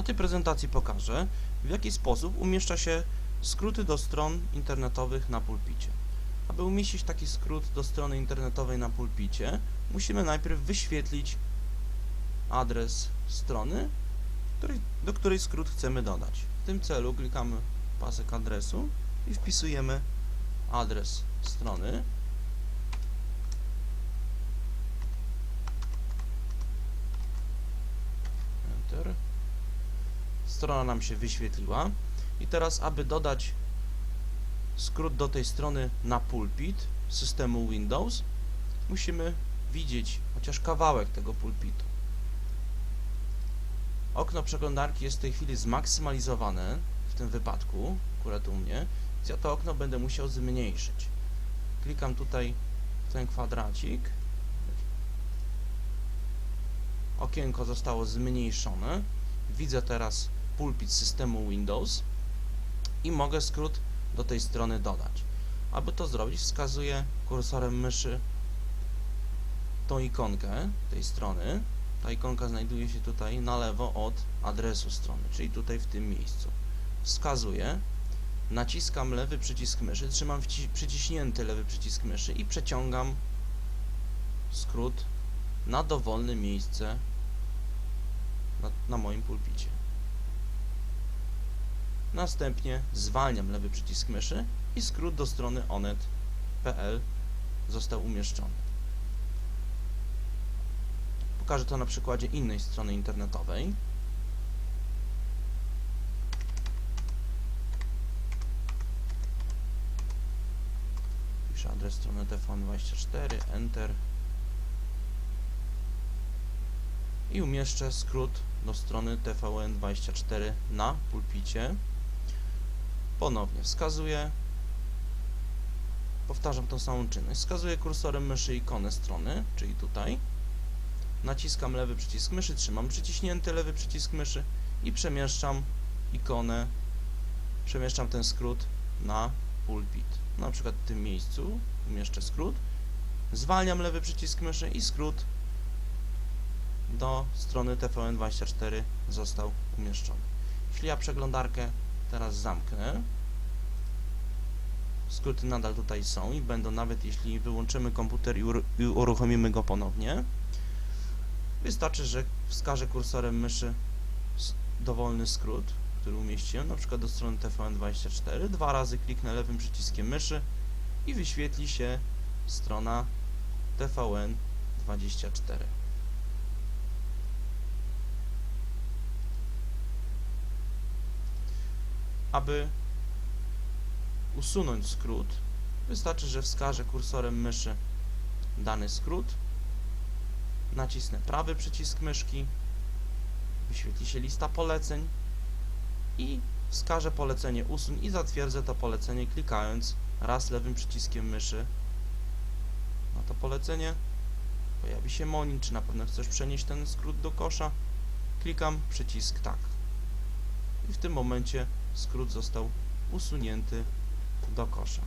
Na tej prezentacji pokażę, w jaki sposób umieszcza się skróty do stron internetowych na pulpicie. Aby umieścić taki skrót do strony internetowej na pulpicie, musimy najpierw wyświetlić adres strony, do której skrót chcemy dodać. W tym celu klikamy pasek adresu i wpisujemy adres strony. Enter. Strona nam się wyświetliła. I teraz, aby dodać skrót do tej strony na pulpit systemu Windows, musimy widzieć chociaż kawałek tego pulpitu. Okno przeglądarki jest w tej chwili zmaksymalizowane w tym wypadku, akurat u mnie, więc ja to okno będę musiał zmniejszyć. Klikam tutaj w ten kwadracik. Okienko zostało zmniejszone. Widzę teraz pulpit systemu Windows i mogę skrót do tej strony dodać. Aby to zrobić, wskazuję kursorem myszy tą ikonkę tej strony. Ta ikonka znajduje się tutaj na lewo od adresu strony, czyli tutaj w tym miejscu. Wskazuję, naciskam lewy przycisk myszy, trzymam przyciśnięty lewy przycisk myszy i przeciągam skrót na dowolne miejsce na, na moim pulpicie. Następnie zwalniam lewy przycisk myszy i skrót do strony onet.pl został umieszczony. Pokażę to na przykładzie innej strony internetowej. Piszę adres strony tvn24, enter i umieszczę skrót do strony tvn24 na pulpicie. Ponownie wskazuję, powtarzam tą samą czynność, wskazuję kursorem myszy ikonę strony, czyli tutaj, naciskam lewy przycisk myszy, trzymam przyciśnięty lewy przycisk myszy i przemieszczam ikonę, przemieszczam ten skrót na pulpit. Na przykład w tym miejscu umieszczę skrót, zwalniam lewy przycisk myszy i skrót do strony TVN24 został umieszczony. Jeśli ja przeglądarkę teraz zamknę, skróty nadal tutaj są i będą nawet jeśli wyłączymy komputer i, i uruchomimy go ponownie, wystarczy, że wskażę kursorem myszy dowolny skrót, który umieściłem, na przykład do strony TVN24, dwa razy kliknę lewym przyciskiem myszy i wyświetli się strona TVN24. Aby usunąć skrót, wystarczy, że wskażę kursorem myszy dany skrót, nacisnę prawy przycisk myszki, wyświetli się lista poleceń i wskażę polecenie usuń i zatwierdzę to polecenie klikając raz lewym przyciskiem myszy na to polecenie. Pojawi się monitor, czy na pewno chcesz przenieść ten skrót do kosza. Klikam przycisk tak. I w tym momencie skrót został usunięty do kosza.